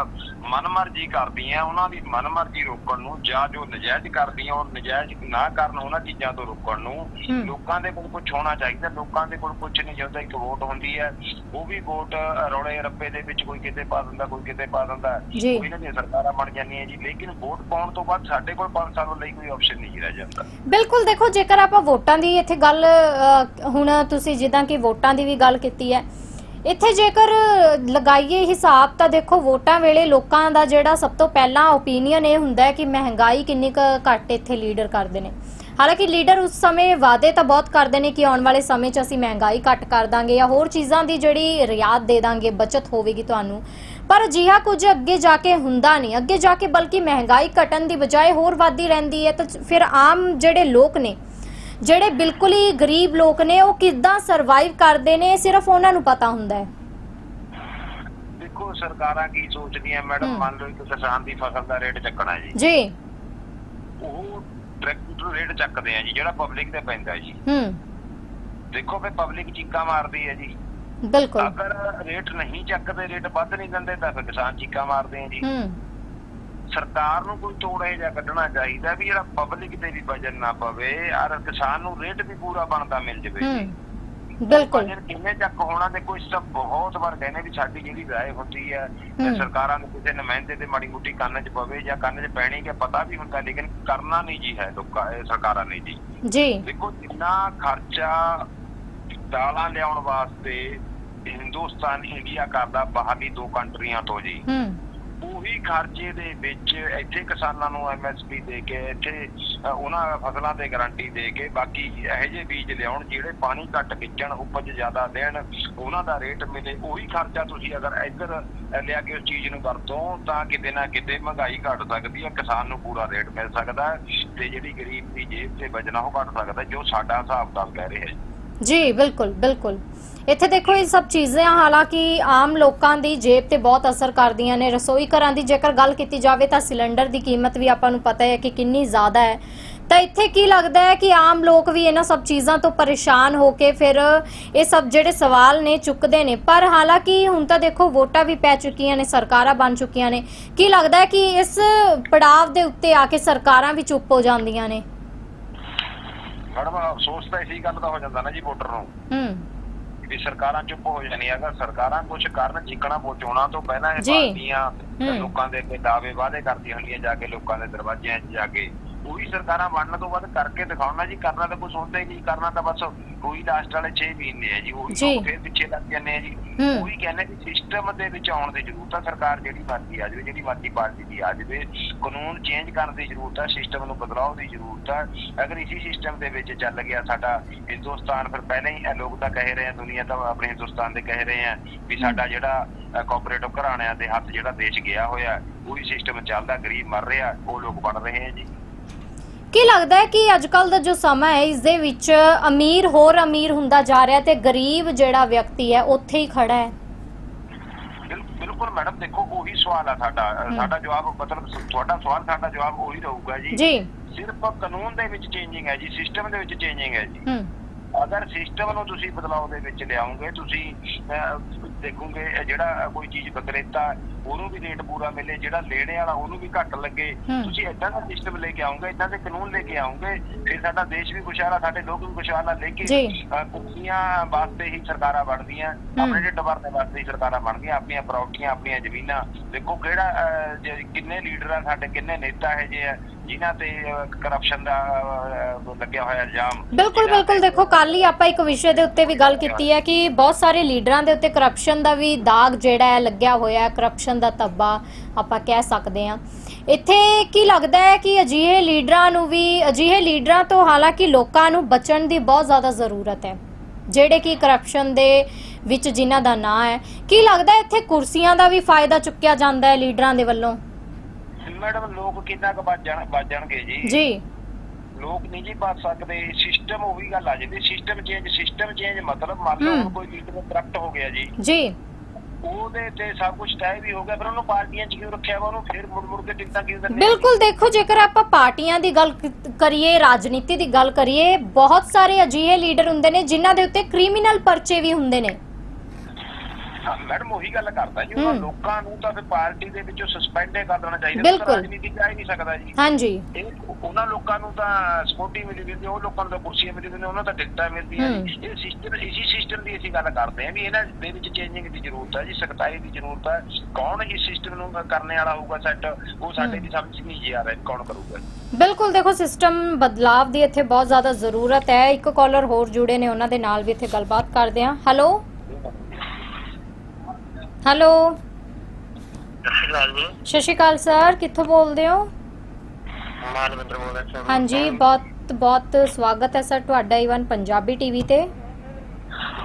ਮਨਮਰਜ਼ੀ ਕਰਦੀਆਂ ਉਹਨਾਂ ਦੀ ਮਨਮਰਜ਼ੀ ਰੋਕਣ ਨੂੰ ਜਾਂ ਜੋ ਨਜਾਇਜ਼ ਕਰਦੀਆਂ ਉਹ ਨਜਾਇਜ਼ ਨਾ ਕਰਨ ਉਹਨਾਂ ਚੀਜ਼ਾਂ ਤੋਂ ਰੋਕਣ ਨੂੰ। ਲੋਕਾਂ ਦੇ ਕੋਲ ਕੁਝ ਹੋਣਾ ਚਾਹੀਦਾ ਲੋਕਾਂ ਦੇ ਕੋਲ ਕੁਝ ਨਹੀਂ ਜਾਂਦਾ ਇੱਕ ਵੋਟ ਹੁੰਦੀ ਹੈ ਉਹ ਵੀ ਵੋਟ ਰੌਲੇ ਰੱਪੇ ਦੇ ਵਿੱਚ ਕੋਈ ਕਿਤੇ ਪਾ ਦਿੰਦਾ ਕੋਈ ਕਿਤੇ ਪਾ ਦਿੰਦਾ ਇਹਨਾਂ ਦੀਆਂ ਸਰਕਾਰਾਂ ਬਣ ਜਾਂਦੀਆਂ ਜੀ ਲੇਕਿਨ ਵੋਟ ਪਾਉਣ ਤੋਂ ਬਾਅਦ ਸਾਡੇ ਕੋਲ 5 ਸਾਲਾਂ ਲਈ ਕੋਈ ਆਪਸ਼ਨ ਨਹੀਂ ਰਹਿ ਜਾਂਦਾ ਬਿਲਕੁਲ ਦੇਖੋ ਜੇਕਰ ਆਪਾਂ ਵੋਟਾਂ ਦੀ ਇੱਥੇ ਗੱਲ ਹੁਣ ਤੁਸੀਂ ਜਿੱਦਾਂ ਕਿ ਵੋਟਾਂ ਦੀ ਵੀ ਗੱਲ ਕੀਤੀ ਹੈ ਇੱਥੇ ਜੇਕਰ ਲਗਾਈਏ ਹਿਸਾਬ ਤਾਂ ਦੇਖੋ ਵੋਟਾਂ ਵੇਲੇ ਲੋਕਾਂ ਦਾ ਜਿਹੜਾ ਸਭ ਤੋਂ ਪਹਿਲਾਂ ਓਪੀਨੀਅਨ ਇਹ ਹੁੰਦਾ ਹੈ ਕਿ ਮਹਿੰਗਾਈ ਕਿੰਨੀ ਕੁ ਘੱਟ ਇੱਥੇ ਲੀਡਰ ਕਰਦੇ ਨੇ। ਹਾਲਾਂਕਿ ਲੀਡਰ ਉਸ ਸਮੇਂ ਵਾਅਦੇ ਤਾਂ ਬਹੁਤ ਕਰਦੇ ਨੇ ਕਿ ਆਉਣ ਵਾਲੇ ਸਮੇਂ 'ਚ ਅਸੀਂ ਮਹਿੰਗਾਈ ਘੱਟ ਕਰ ਦਾਂਗੇ ਜਾਂ ਹੋਰ ਚੀਜ਼ਾਂ ਦੀ ਜਿਹੜੀ ਰਿਆਤ ਦੇ ਦਾਂਗੇ, ਬਚਤ ਹੋਵੇਗੀ ਤੁਹਾਨੂੰ। ਪਰ ਅਜਿਹਾ ਕੁਝ ਅੱਗੇ ਜਾ ਕੇ ਹੁੰਦਾ ਨਹੀਂ। ਅੱਗੇ ਜਾ ਕੇ ਬਲਕਿ ਮਹਿੰਗਾਈ ਘਟਣ ਦੀ ਬਜਾਏ ਹੋਰ ਵੱਧਦੀ ਰਹਿੰਦੀ ਹੈ ਤਾਂ ਫਿਰ ਆਮ ਜਿਹੜੇ ਲੋਕ ਨੇ ਜਿਹੜੇ ਬਿਲਕੁਲ ਹੀ ਗਰੀਬ ਲੋਕ ਨੇ ਉਹ ਕਿੱਦਾਂ ਸਰਵਾਈਵ ਕਰਦੇ ਨੇ ਸਿਰਫ ਉਹਨਾਂ ਨੂੰ ਪਤਾ ਹੁੰਦਾ ਹੈ। ਦੇਖੋ ਸਰਕਾਰਾਂ ਕੀ ਸੋਚਦੀਆਂ ਮੈਡਮ। ਮੰਨ ਲਓ ਇੱਕ ਕਿਸਾਨ ਦੀ ਫਸਲ ਦਾ ਰੇਟ ਚੱਕਣਾ ਜੀ। ਜੀ। ਉਹ ਟਰੈਕਟਰ ਰੇਟ ਚੱਕਦੇ ਆ ਜੀ ਜਿਹੜਾ ਪਬਲਿਕ ਤੇ ਪੈਂਦਾ ਜੀ। ਹੂੰ। ਦੇਖੋ ਫੇ ਪਬਲਿਕ ਚੀਕਾਂ ਮਾਰਦੀ ਹੈ ਜੀ। ਬਿਲਕੁਲ। ਅਗਰ ਰੇਟ ਨਹੀਂ ਚੱਕਦੇ ਰੇਟ ਵੱਧ ਨਹੀਂ ਦਿੰਦੇ ਤਾਂ ਫਿਰ ਕਿਸਾਨ ਚੀਕਾਂ ਮਾਰਦੇ ਆ ਜੀ। ਹੂੰ। ਸਰਕਾਰ ਨੂੰ ਕੋਈ ਤੋੜ ਇਹ ਜਿਹਾ ਕੱਢਣਾ ਚਾਹੀਦਾ ਵੀ ਜਿਹੜਾ ਪਬਲਿਕ ਤੇ ਵੀ ਵਜਨ ਨਾ ਪਵੇ ਔਰ ਕਿਸਾਨ ਨੂੰ ਰੇਟ ਵੀ ਪੂਰਾ ਬਣਦਾ ਮਿਲ ਜਵੇ। ਬਿਲਕੁਲ। ਕਿਵੇਂ ਚੱਕ ਹੋਣਾ ਤੇ ਕੋਈ ਸਭ ਬਹੁਤ ਵਾਰ ਕਹਿੰਦੇ ਵੀ ਸਾਡੀ ਜਿਹੜੀ ਰਾਏ ਹੁੰਦੀ ਹੈ। ਸਰਕਾਰਾਂ ਨੂੰ ਕਿਸੇ ਨੁਮਾਇੰਦੇ ਤੇ ਮਾੜੀ ਮੁੱਟੀ ਕੰਨ 'ਚ ਪਵੇ ਜਾਂ ਕੰਨ 'ਚ ਪੈਣੀ ਕਿ ਪਤਾ ਵੀ ਹੁੰਦਾ ਲੇਕਿਨ ਕਰਨਾ ਨਹੀਂ ਜੀ ਹੈ ਲੋਕਾਂ ਇਹ ਸਰਕਾਰਾਂ ਨੇ ਜੀ। ਜੀ। ਦੇਖੋ ਜਿੰਨਾ ਖਰਚਾ ਦਾਲਾਂ ਲਿਆਉਣ ਵਾਸਤੇ ਹਿੰਦੁਸਤਾਨ ਇੰਡੀਆ ਕਰਦਾ ਬਾਹਰਲੀ ਦੋ ਕੰਟਰੀਆਂ ਤੋਂ ਜੀ। ਹੂੰ। ਉਹੀ ਖਰਚੇ ਦੇ ਵਿੱਚ ਇੱਥੇ ਕਿਸਾਨਾਂ ਨੂੰ ਐਮਐਸਪੀ ਦੇ ਕੇ, ਇੱਥੇ ਉਹਨਾਂ ਫਸਲਾਂ ਤੇ ਗਾਰੰਟੀ ਦੇ ਕੇ ਬਾਕੀ ਇਹੋ ਜਿਹੇ ਬੀਜ ਲਿਆਉਣ ਜਿਹੜੇ ਪਾਣੀ ਘੱਟ ਖਿੱਚਣ ਉਪਜ ਜ਼ਿਆਦਾ ਦੇਣ, ਉਹਨਾਂ ਦਾ ਰੇਟ ਮਿਲੇ, ਉਹੀ ਖਰਚਾ ਤੁਸੀਂ ਅਗਰ ਇੱਧਰ ਲਿਆ ਕੇ ਉਸ ਚੀਜ਼ ਨੂੰ ਵਰਤੋ ਤਾਂ ਕਿਤੇ ਨਾ ਕਿਤੇ ਮਹਿੰਗਾਈ ਘਟ ਸਕਦੀ ਹੈ, ਕਿਸਾਨ ਨੂੰ ਪੂਰਾ ਰੇਟ ਮਿਲ ਸਕਦਾ ਤੇ ਜਿਹੜੀ ਗਰੀਬ ਦੀ ਜੇਬ ਤੇ ਬਚਣਾ ਉਹ ਘਟ ਸਕਦਾ ਜੋ ਸਾਡਾ ਹਿਸਾਬ ਤਾਂ ਕਹਿ ਰਿਹਾ ਹੈ। ਜੀ, ਬਿਲਕੁਲ ਬਿਲਕੁਲ। ਇੱਥੇ ਦੇਖੋ, ਇਹ ਸਭ ਚੀਜ਼ਾਂ ਹਾਲਾਂਕਿ ਆਮ ਲੋਕਾਂ ਦੀ ਜੇਬ ਤੇ ਬਹੁਤ ਅਸਰ ਕਰਦੀਆਂ ਨੇ। ਰਸੋਈ ਘਰਾਂ ਦੀ ਜੇਕਰ ਗੱਲ ਕੀਤੀ ਜਾਵੇ ਤਾਂ ਸਿਲੰਡਰ ਦੀ ਕੀਮਤ ਵੀ ਆਪਾਂ ਨੂੰ ਪਤਾ ਹੈ ਕਿ ਕਿੰਨੀ ਜ਼ਿਆਦਾ ਹੈ। ਤਾਂ ਇੱਥੇ ਕੀ ਲੱਗਦਾ ਹੈ ਕਿ ਆਮ ਲੋਕ ਵੀ ਇਹਨਾਂ ਸਭ ਚੀਜ਼ਾਂ ਤੋਂ ਪਰੇਸ਼ਾਨ ਹੋ ਕੇ ਫਿਰ ਇਹ ਸਭ ਜਿਹੜੇ ਸਵਾਲ ਨੇ ਚੁੱਕਦੇ ਨੇ। ਪਰ ਹਾਲਾਂਕਿ ਹੁਣ ਤਾਂ ਦੇਖੋ, ਵੋਟਾਂ ਵੀ ਪੈ ਚੁੱਕੀਆਂ ਨੇ, ਸਰਕਾਰਾਂ ਬਣ ਚੁੱਕੀਆਂ ਨੇ। ਕੀ ਲੱਗਦਾ ਹੈ ਕਿ ਇਸ ਪੜਾਵ ਦੇ ਉੱਤੇ ਆ ਕੇ ਸਰਕਾਰਾਂ ਵੀ ਚੁੱਪ ਹੋ ਜਾਂਦੀਆਂ ਨੇ? ਮੈਡਮ ਅਫਸੋਸ ਤਾਂ ਇਸੀ ਗੱਲ ਦਾ ਹੋ ਜਾਂਦਾ ਨਾ ਜੀ ਵੋਟਰ ਨੂੰ ਹੂੰ ਵੀ ਸਰਕਾਰਾਂ ਚੁੱਪ ਹੋ ਜਾਣੀਆਂ ਅਗਰ ਸਰਕਾਰਾਂ ਕੁਝ ਕਰਨ ਚਿਕਣਾ ਪਹੁੰਚਾਉਣਾ ਤੋਂ ਪਹਿਲਾਂ ਇਹ। ਪਾਰਟੀਆਂ। ਲੋਕਾਂ ਦੇ ਅੱਗੇ ਦਾਅਵੇ ਵਾਅਦੇ ਕਰਦੀਆਂ ਹੁੰਦੀਆਂ ਜਾ ਕੇ ਲੋਕਾਂ ਦੇ ਦਰਵਾਜ਼ਿਆਂ 'ਚ ਜਾ ਕੇ ਉਹੀ ਸਰਕਾਰਾਂ ਬਣਨ ਤੋਂ ਬਾਅਦ ਕਰਕੇ ਦਿਖਾਉਣਾ ਜੀ ਕਰਨਾ ਤਾਂ ਕੁਝ ਹੁੰਦਾ ਹੀ ਨਹੀਂ ਕਰਨਾ ਤਾਂ ਬਸ ਉਹੀ ਲਾਸਟ ਵਾਲੇ 6 ਮਹੀਨੇ ਹੈ ਜੀ ਉਹੀ। ਲੋਕ ਫਿਰ ਪਿੱਛੇ ਲੱਗ ਜਾਂਦੇ ਆ ਜੀ। ਉਹੀ ਕਹਿੰਦੇ ਕਿ ਸਿਸਟਮ ਦੇ ਵਿੱਚ ਆਉਣ ਦੀ ਜ਼ਰੂਰਤ ਹੈ ਸਰਕਾਰ ਜਿਹੜੀ ਮਰਜ਼ੀ ਆ ਜਾਵੇ ਜਿਹੜੀ ਮਰਜ਼ੀ ਪਾਰਟੀ ਦੀ ਆ ਜਾਵੇ ਕਾਨੂੰਨ ਚੇਂਜ ਕਰਨ ਦੀ ਜ਼ਰੂਰਤ ਹੈ ਸਿਸਟਮ ਨੂੰ ਬਦਲਾਉਣ ਦੀ ਜ਼ਰੂਰਤ ਹੈ ਅਗਰ ਇਸੇ ਸਿਸਟਮ ਦੇ ਵਿੱਚ ਚੱਲ ਗਿਆ ਸਾਡਾ ਹਿੰਦੁਸਤਾਨ ਫਿਰ ਪਹਿਲਾਂ ਹੀ ਇਹ ਲੋਕ ਤਾਂ ਕਹਿ ਰਹੇ ਆ ਦੁਨੀਆ ਤਾਂ ਆਪਣੇ ਹਿੰਦੁਸਤਾਨ ਦੇ ਕਹਿ ਰਹੇ ਆ ਵੀ ਸਾਡਾ ਜਿਹੜਾ ਕੋਆਪਰੇਟਿਵ ਘਰਾਣਿਆਂ ਦੇ ਹੱਥ ਜਿਹੜਾ ਦੇਸ਼ ਗਿਆ ਹੋਇਆ ਉਹੀ ਸਿਸਟਮ ਚੱਲਦਾ ਗਰੀਬ ਮਰ ਰਿਹਾ ਉਹ ਲੋਕ ਬਣ ਰਹੇ ਆ ਜੀ ਕੀ ਲੱਗਦਾ ਹੈ ਕਿ ਅੱਜ ਕੱਲ ਦਾ ਜੋ ਸਮਾਂ ਹੈ ਇਸ ਦੇ ਵਿੱਚ ਅਮੀਰ ਹੋਰ ਅਮੀਰ ਹੁੰਦਾ ਜਾ ਰਿਹਾ ਤੇ ਗਰੀਬ ਜਿਹੜਾ ਵਿਅਕਤੀ ਹੈ ਉੱਥੇ ਹੀ ਖੜਾ ਹੈ? ਬਿਲ- ਬਿਲਕੁਲ ਮੈਡਮ ਦੇਖੋ ਉਹੀ ਸਵਾਲ ਆ ਸਾਡਾ। ਸਾਡਾ ਜਵਾਬ ਮਤਲਬ ਤੁਹਾਡਾ ਸਵਾਲ ਸਾਡਾ ਜਵਾਬ ਉਹੀ ਰਹੂਗਾ ਜੀ। ਜੀ। ਸਿਰਫ ਕਾਨੂੰਨ ਦੇ ਵਿੱਚ ਚੇਂਜਿੰਗ ਹੈ ਜੀ ਸਿਸਟਮ ਦੇ ਵਿੱਚ ਚੇਂਜਿੰਗ ਹੈ ਜੀ। ਅਗਰ ਸਿਸਟਮ ਨੂੰ ਤੁਸੀਂ ਬਦਲਾਅ ਦੇ ਵਿੱਚ ਲਿਆਓਗੇ ਤੁਸੀਂ ਦੇਖੋਗੇ ਜਿਹੜਾ ਕੋਈ ਚੀਜ਼ ਵਿਕਰੇਤਾ ਉਹਨੂੰ ਵੀ ਰੇਟ ਪੂਰਾ ਮਿਲੇ ਜਿਹੜਾ ਲੈਣੇ ਵਾਲਾ ਉਹਨੂੰ ਵੀ ਘੱਟ ਲੱਗੇ। ਤੁਸੀਂ ਇਦਾਂ ਦਾ ਸਿਸਟਮ ਲੈ ਕੇ ਆਓਗੇ ਇਦਾਂ ਦੇ ਕਾਨੂੰਨ ਲੈ ਕੇ ਆਓਗੇ ਫਿਰ ਸਾਡਾ ਦੇਸ਼ ਵੀ ਖੁਸ਼ਹਾਲ ਆ ਸਾਡੇ ਲੋਕ ਵੀ ਖੁਸ਼ਹਾਲ ਆ। ਲੇਕਿਨ ਕੁਰਸੀਆਂ ਵਾਸਤੇ ਹੀ ਸਰਕਾਰਾਂ ਬਣਦੀਆਂ ਆਪਣੇ ਢਿੱਡ ਭਰਨੇ ਵਾਸਤੇ ਹੀ ਸਰਕਾਰਾਂ ਬਣਦੀਆਂ ਆਪਣੀਆਂ ਪ੍ਰਾਪਰਟੀਆਂ ਆਪਣੀਆਂ ਜ਼ਮੀਨਾਂ ਦੇਖੋ ਕਿਹੜਾ ਕਿੰਨੇ ਲੀਡਰ ਆ ਸਾਡੇ ਕਿੰਨੇ ਨੇਤਾ ਇਹ ਜੇ ਆ ਜਿਨ੍ਹਾਂ ਤੇ ਕਰਪਸ਼ਨ ਦਾ ਲੱਗਿਆ ਹੋਇਆ ਇਲਜ਼ਾਮ ਬਿਲਕੁਲ ਬਿਲਕੁਲ। ਦੇਖੋ ਕੱਲ ਹੀ ਆਪਾਂ ਇੱਕ ਵਿਸ਼ੇ ਦੇ ਉੱਤੇ ਵੀ ਗੱਲ ਕੀਤੀ ਹੈ ਕਿ ਬਹੁਤ ਸਾਰੇ ਲੀਡਰਾਂ ਦੇ ਉੱਤੇ ਕਰਪਸ਼ਨ ਦਾ ਵੀ ਦਾਗ ਜਿਹੜਾ ਹੈ ਲੱਗਿਆ ਹੋਇਆ ਹੈ ਕਰਪਸ਼ਨ ਦਾ ਧੱਬਾ ਆਪਾਂ ਕਹਿ ਸਕਦੇ ਹਾਂ। ਇੱਥੇ ਕੀ ਲੱਗਦਾ ਹੈ ਕਿ ਅਜਿਹੇ ਲੀਡਰਾਂ ਨੂੰ ਵੀ ਅਜਿਹੇ ਲੀਡਰਾਂ ਤੋਂ ਹਾਲਾਂਕਿ ਲੋਕਾਂ ਨੂੰ ਬਚਣ ਦੀ ਬਹੁਤ ਜ਼ਿਆਦਾ ਜ਼ਰੂਰਤ ਹੈ ਜਿਹੜੇ ਕਿ ਕਰਪਸ਼ਨ ਦੇ ਵਿੱਚ ਜਿਨ੍ਹਾਂ ਦਾ ਨਾਂ ਹੈ। ਕੀ ਲੱਗਦਾ ਇੱਥੇ ਕੁਰਸੀਆਂ ਦਾ ਵੀ ਫਾਇਦਾ ਚੁੱਕਿਆ ਜਾਂਦਾ ਹੈ ਲੀਡਰਾਂ ਦੇ ਵੱਲੋਂ? ਮੈਡਮ ਲੋਕ ਕਿੰਨਾ ਕੁ ਬਚ ਜਾਣ ਬਚ ਜਾਣਗੇ ਜੀ। ਜੀ। ਲੋਕ ਨਹੀਂ ਜੀ ਬਚ ਸਕਦੇ। ਸਿਸਟਮ ਉਹੀ ਗੱਲ ਆ ਜਾਂਦੀ ਸਿਸਟਮ ਚੇਂਜ ਸਿਸਟਮ ਚੇਂਜ ਮਤਲਬ ਮੰਨ ਲਓ ਕੋਈ ਲੀਡਰ ਕਰਪਟ ਹੋ ਗਿਆ ਜੀ। ਜੀ। ਉਹਦੇ ਤੇ ਸਭ ਕੁਝ ਤੈਅ ਵੀ ਹੋ ਗਿਆ ਫਿਰ ਉਹਨੂੰ ਪਾਰਟੀਆਂ 'ਚ ਕਿਉਂ ਰੱਖਿਆ ਵਾ ਉਹਨੂੰ? ਫਿਰ ਮੁੜ ਮੁੜ ਕੇ ਟਿਕਟਾਂ ਕਿਉਂ ਦਿੰਦੇ? ਬਿਲਕੁਲ ਦੇਖੋ ਜੇਕਰ ਆਪਾਂ ਪਾਰਟੀਆਂ ਦੀ ਗੱਲ ਕਰੀਏ ਰਾਜਨੀਤੀ ਦੀ ਗੱਲ ਕਰੀਏ ਬਹੁਤ ਸਾਰੇ ਅਜਿਹੇ ਲੀਡਰ ਹੁੰਦੇ ਨੇ ਜਿਨ੍ਹਾਂ ਦੇ ਉੱਤੇ ਕ੍ਰਿਮੀਨਲ ਪਰਚੇ ਵੀ ਹੁੰਦੇ ਨੇ। ਮੈਡਮ ਉਹੀ ਗੱਲ ਕਰਦਾ ਜੀ ਉਹਨਾਂ ਹੂੰ। ਲੋਕਾਂ ਨੂੰ ਤਾਂ ਫਿਰ ਪਾਰਟੀ ਦੇ ਵਿੱਚੋਂ ਸਸਪੈਂਡ ਕਰ ਦੇਣਾ ਚਾਹੀਦਾ ਬਿਲਕੁਲ। ਰਾਜਨੀਤੀ ਆ ਹੀ ਨਹੀਂ ਸਕਦਾ ਜੀ। ਹਾਂਜੀ। ਇਹ ਉਹਨਾਂ ਲੋਕਾਂ ਨੂੰ ਤਾਂ ਸਪੋਰਟੀ ਮਿਲੀ ਜਾਂਦੀ ਉਹ ਲੋਕਾਂ ਨੂੰ ਤਾਂ ਕੁਰਸੀਆਂ ਮਿਲੀ ਜਾਂਦੀਆਂ ਉਹਨਾਂ ਨੂੰ ਤਾਂ ਟਿਕਟਾਂ ਮਿਲਦੀਆਂ ਹੂੰ। ਜੀ। ਇਹ ਸਿਸਟਮ ਇਸੀ ਸਿਸਟਮ ਦੀ ਅਸੀਂ ਗੱਲ ਕਰਦੇ ਹਾਂ ਵੀ ਇਹਨਾਂ ਦੇ ਵਿੱਚ ਚੇਂਜਿੰਗ ਦੀ ਜ਼ਰੂਰਤ ਹੈ ਜੀ ਸਖਤਾਈ ਦੀ ਜ਼ਰੂਰਤ ਹੈ ਕੌਣ ਇਸ ਸਿਸਟਮ ਨੂੰ ਕਰਨੇ ਵਾਲਾ ਹੋਊਗਾ ਸੈੱਟ ਉਹ ਸਾਡੇ ਦੀ ਸਮਝ ਨਹੀਂ ਜੀ ਆ ਰਿਹਾ ਕੌਣ ਕਰੂਗਾ। ਬਿਲਕੁਲ ਦੇਖੋ ਸਿਸਟਮ ਬਦਲਾਵ ਦੀ ਇੱਥੇ ਬਹੁਤ ਜ਼ਿਆਦਾ ਜ਼ਰੂਰਤ ਹੈ। ਇੱਕ ਕਾਲਰ ਹੋਰ ਜੁੜੇ ਨੇ ਉਹਨਾਂ ਦੇ ਨਾਲ ਵੀ ਇੱਥੇ ਗੱਲਬਾਤ ਕਰਦੇ ਹਾਂ। ਹੈਲੋ ਹੈਲੋ ਸਤਿ ਸ਼੍ਰੀ ਅਕਾਲ ਜੀ। ਸਤਿ ਸ਼੍ਰੀ ਅਕਾਲ ਸਰ ਕਿੱਥੋਂ ਬੋਲਦੇ ਹੋ? ਮਾਲਵਿੰਦਰ ਬੋਲ ਰਿਹਾ ਸਰ ਹਾਂਜੀ ਬਹੁਤ ਬਹੁਤ ਸਵਾਗਤ ਹੈ ਸਰ ਤੁਹਾਡਾ ਈਵਨ ਪੰਜਾਬੀ ਟੀਵੀ ਤੇ।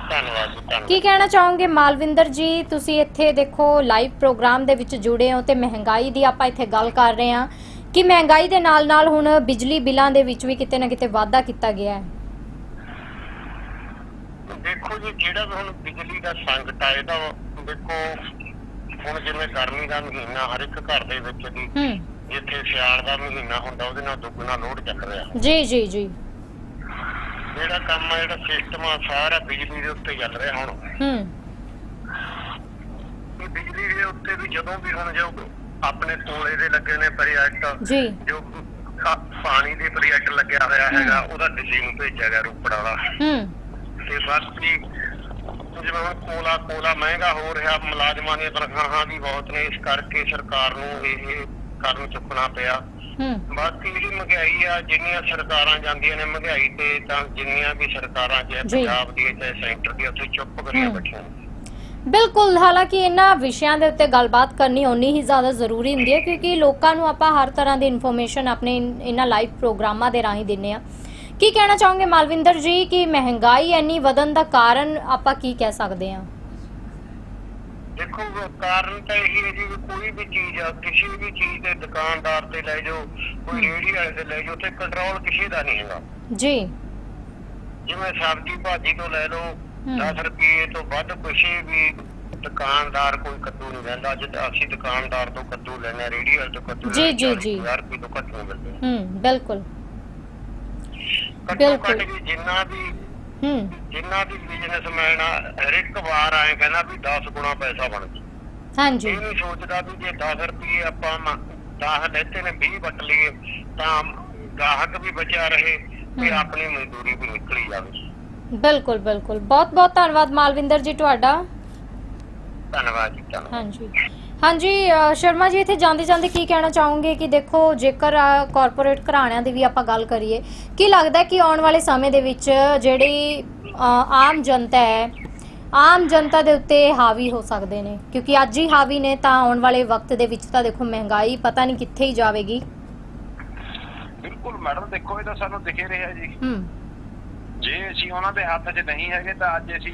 ਧੰਨਵਾਦ ਜੀ ਧੰਨਵਾਦ। ਕੀ ਕਹਿਣਾ ਚਾਹੋਗੇ ਮਾਲਵਿੰਦਰ ਜੀ? ਤੁਸੀਂ ਇੱਥੇ ਦੇਖੋ ਲਾਈਵ ਪ੍ਰੋਗਰਾਮ ਦੇ ਵਿੱਚ ਜੁੜੇ ਹੋ ਤੇ ਮਹਿੰਗਾਈ ਦੀ ਆਪਾਂ ਇੱਥੇ ਗੱਲ ਕਰ ਰਹੇ ਹਾਂ। ਕਿ ਮਹਿੰਗਾਈ ਦੇ ਨਾਲ ਨਾਲ ਹੁਣ ਬਿਜਲੀ ਬਿੱਲਾਂ ਦੇ ਵਿੱਚ ਵੀ ਕਿਤੇ ਨਾ ਕਿਤੇ ਵਾਧਾ ਕੀਤਾ ਗਿਆ ਹੈ? ਦੇਖੋ ਜੀ ਜਿਹੜਾ ਹੁਣ ਬਿਜਲੀ ਦਾ ਸੰਕਟ ਆ ਇਹਦਾ ਦੇਖੋ ਹੁਣ ਜਿਵੇਂ ਗਰਮੀ ਦਾ ਮਹੀਨਾ ਹਰ ਇੱਕ ਘਰ ਦੇ ਵਿੱਚ ਦੀ ਹੂੰ। ਜਿੱਥੇ ਸਿਆਲ ਦਾ ਮਹੀਨਾ ਹੁੰਦਾ ਉਹਦੇ ਨਾਲ ਦੁੱਗਣਾ ਲੋਡ ਚੱਲ ਰਿਹਾ। ਜੀ ਜੀ ਜੀ। ਜਿਹੜਾ ਕੰਮ ਆ ਜਿਹੜਾ ਸਿਸਟਮ ਆ ਸਾਰਾ ਬਿਜਲੀ ਦੇ ਉੱਤੇ ਚੱਲ ਰਿਹਾ ਹੁਣ। ਹੂੰ। ਇਹ ਬਿਜਲੀ ਦੇ ਉੱਤੇ ਵੀ ਜਦੋਂ ਵੀ ਹੁਣ ਜੋ ਆਪਣੇ ਤੋਲੇ ਦੇ ਲੱਗੇ ਨੇ ਪ੍ਰੋਜੈਕਟ ਜੀ। ਜੋ ਪਾ- ਪਾਣੀ ਦੇ ਪ੍ਰੋਜੈਕਟ ਲੱਗਿਆ ਹੋਇਆ ਹੈਗਾ ਉਹਦਾ ਦਿੱਲੀ ਨੂੰ ਭੇਜਿਆ ਗਿਆ ਰੋਪੜ ਵਾਲਾ। ਹੂੰ। ਤੇ ਬਾਕੀ ਜਿਵੇਂ ਹੁਣ ਕੋਲਾ ਕੋਲਾ ਮਹਿੰਗਾ ਹੋ ਰਿਹਾ ਮੁਲਾਜ਼ਮਾਂ ਦੀਆਂ ਤਨਖਾਹਾਂ ਵੀ ਬਹੁਤ ਨੇ ਇਸ ਕਰਕੇ ਸਰਕਾਰ ਨੂੰ ਇਹ ਕਦਮ ਚੁੱਕਣਾ ਪਿਆ ਹੂੰ ਬਾਕੀ ਜਿਹੜੀ ਮਹਿੰਗਾਈ ਆ ਜਿੰਨੀਆਂ ਸਰਕਾਰਾਂ ਜਾਂਦੀਆਂ ਨੇ ਮਹਿੰਗਾਈ ਤੇ ਤਾਂ ਜਿੰਨੀਆਂ ਵੀ ਸਰਕਾਰਾਂ ਜੀ। ਪੰਜਾਬ ਦੀ ਚਾਹੇ ਸੈਂਟਰ ਦੀ ਉੱਥੇ ਚੁੱਪ ਕਰੀਆਂ। ਬੈਠੀਆਂ ਨੇ। ਬਿਲਕੁਲ ਹਾਲਾਂਕਿ ਇਹਨਾਂ ਵਿਸ਼ਿਆਂ ਦੇ ਉੱਤੇ ਗੱਲਬਾਤ ਕਰਨੀ ਓਨੀ ਹੀ ਜ਼ਿਆਦਾ ਜ਼ਰੂਰੀ ਹੁੰਦੀ ਹੈ ਕਿਉਂਕਿ ਲੋਕਾਂ ਨੂੰ ਆਪਾਂ ਹਰ ਤਰ੍ਹਾਂ ਦੀ ਇਨਫੋਰਮੇਸ਼ਨ ਆਪਣੇ ਇਹਨਾਂ ਲਾਈਵ ਪ੍ਰੋਗਰਾਮਾਂ ਦੇ ਰਾਹੀਂ ਦਿੰਨੇ ਆ ਕੀ ਕਹਿਣਾ ਚਾਹੋਗੇ ਮਾਲਵਿੰਦਰ ਜੀ ਕਿ ਮਹਿੰਗਾਈ ਇੰਨੀ ਵਧਣ ਦਾ ਕਾਰਨ ਆਪਾਂ ਕੀ ਕਹਿ ਸਕਦੇ ਹਾਂ? ਦੇਖੋ ਕਾਰਨ ਤਾਂ ਇਹੀ ਹੈ ਜੀ ਕੋਈ ਵੀ ਚੀਜ਼ ਆ ਕਿਸੇ ਵੀ ਚੀਜ਼ ਦੇ ਦੁਕਾਨਦਾਰ ਤੇ ਲੈ ਜਾਓ ਕੋਈ ਰੇਹੜੀ ਵਾਲੇ ਤੇ ਲੈ ਜਾਓ ਤੇ ਕੰਟਰੋਲ ਕਿਸੇ ਦਾ ਨਹੀਂ ਹੈਗਾ। ਜੀ। ਜਿਵੇਂ ਸਬਜ਼ੀ ਭਾਜੀ ਤੋਂ ਲੈ ਲਓ ਹਮ। 10 ਰੁਪਏ ਤੋਂ ਵੱਧ ਕਿਸੇ ਵੀ ਦੁਕਾਨਦਾਰ ਕੋਈ ਕੱਦੂ ਨਹੀਂ ਲੈਂਦਾ। ਅੱਜ ਅਸੀਂ ਦੁਕਾਨਦਾਰ ਤੋਂ ਕੱਦੂ ਲੈਣਾ ਰੇਹੜੀ ਵਾਲੇ ਤੋਂ ਕੱਦੂ ਜੀ, ਜੀ, 40 ਜੀ। ਪੰਜਾਹ ਰੁਪਏ ਤੋਂ ਨਹੀਂ ਮਿਲਦੇ ਹੂੰ ਬਿਲਕੁਲ। ਘੱਟੋ ਬਿਲਕੁਲ। ਘੱਟ ਵੀ ਜਿੰਨਾ ਵੀ ਹੂੰ। ਜਿੰਨਾ ਵੀ ਬਿਜ਼ਨਸਮੈਨ ਆ ਹਰ ਇੱਕ ਵਾਰ ਆਏ ਕਹਿੰਦਾ ਵੀ 10 ਗੁਣਾ ਪੈਸਾ ਬਣ ਗਿਆ ਹਾਂਜੀ। ਇਹ ਨਹੀਂ ਸੋਚਦਾ ਵੀ ਜੇ 10 ਰੁਪਏ ਆਪਾਂ 10 ਲੈਤੇ ਨੇ 20 ਵਟ ਲਈਏ ਤਾਂ ਗਾਹਕ ਵੀ ਬਚਿਆ ਰਹੇ ਤੇ। ਆਪਣੀ ਮਜ਼ਦੂਰੀ ਵੀ ਨਿਕਲੀ ਜਾਵੇ। ਬਿਲਕੁਲ ਬਿਲਕੁਲ। ਬਹੁਤ ਬਹੁਤ ਧੰਨਵਾਦ ਮਾਲਵਿੰਦਰ ਜੀ ਤੁਹਾਡਾ। ਧੰਨਵਾਦ ਜੀ ਹਾਂਜੀ। ਹਾਂਜੀ ਸ਼ਰਮਾ ਜੀ ਇੱਥੇ ਜਾਂਦੇ ਜਾਂਦੇ ਕੀ ਕਹਿਣਾ ਚਾਹੋਗੇ ਕਿ ਦੇਖੋ ਜੇਕਰ ਕਾਰਪੋਰੇਟ ਘਰਾਣਿਆਂ ਦੀ ਵੀ ਆਪਾਂ ਗੱਲ ਕਰੀਏ ਕੀ ਲੱਗਦਾ ਕਿ ਆਉਣ ਵਾਲੇ ਸਮੇਂ ਦੇ ਵਿੱਚ ਜਿਹੜੀ ਆਮ ਜਨਤਾ ਹੈ ਆਮ ਜਨਤਾ ਦੇ ਉੱਤੇ ਹਾਵੀ ਹੋ ਸਕਦੇ ਨੇ? ਕਿਉਂਕਿ ਅੱਜ ਹੀ ਹਾਵੀ ਨੇ ਤਾਂ ਆਉਣ ਵਾਲੇ ਵਕਤ ਦੇ ਵਿੱਚ ਤਾਂ ਦੇਖੋ ਮਹਿੰਗਾਈ ਪਤਾ ਨਹੀਂ ਕਿੱਥੇ ਹੀ ਜਾਵੇਗੀ। ਬਿਲਕੁਲ ਮੈਡਮ ਦੇਖੋ ਇਹ ਤਾਂ ਸਾਨੂੰ ਦਿਖੇ ਰਿਹਾ ਜੀ। ਹੂੰ। ਜੇ ਅਸੀਂ ਉਹਨਾਂ ਦੇ ਹੱਥ 'ਚ ਨਹੀਂ ਹੈਗੇ ਤਾਂ ਅੱਜ ਅਸੀਂ